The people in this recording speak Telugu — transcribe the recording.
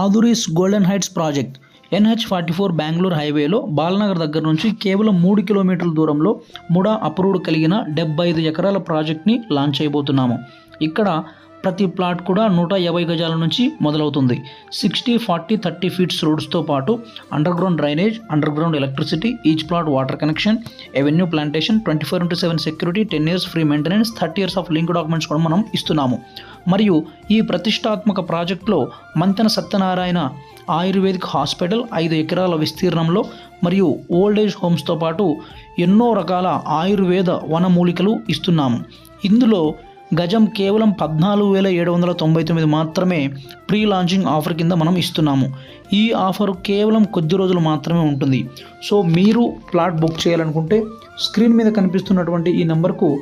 Aaduris golden heights project. NH forty four Bengaluru హైవేలో బాలనగర్ దగ్గర నుంచి కేవలం మూడు కిలోమీటర్ల దూరంలో ముడా అప్రూవ్డ్ కలిగిన డెబ్బై ఐదు ఎకరాల ప్రాజెక్ట్ని లాంచ్ చేయబోతున్నాము. ఇక్కడ ప్రతి ప్లాట్ కూడా నూట యాభై గజాల నుంచి మొదలవుతుంది. సిక్స్టీ ఫార్టీ థర్టీ ఫీట్స్ రోడ్స్తో పాటు under ground drainage under ground electricity each plot water connection avenue plantation twenty four into seven security ten years free maintenance thirty years of link documents కూడా మనం ఇస్తున్నాము. మరియు ఈ ప్రతిష్టాత్మక ప్రాజెక్టులో మంతెన సత్యనారాయణ ఆయుర్వేదిక్ హాస్పిటల్ ఐదు ఎకరాల విస్తీర్ణంలో మరియు ఓల్డ్ ఏజ్ హోమ్స్తో పాటు ఎన్నో రకాల ఆయుర్వేద వనమూలికలు ఇస్తున్నాము. ఇందులో గజం కేవలం పద్నాలుగు వేల ఏడు వందల తొంభై తొమ్మిది మాత్రమే ప్రీ లాంచింగ్ ఆఫర్ కింద మనం ఇస్తున్నాము. ఈ ఆఫర్ కేవలం కొద్ది రోజులు మాత్రమే ఉంటుంది. సో మీరు ప్లాట్ బుక్ చేయాలనుకుంటే స్క్రీన్ మీద కనిపిస్తున్నటువంటి ఈ నెంబర్కు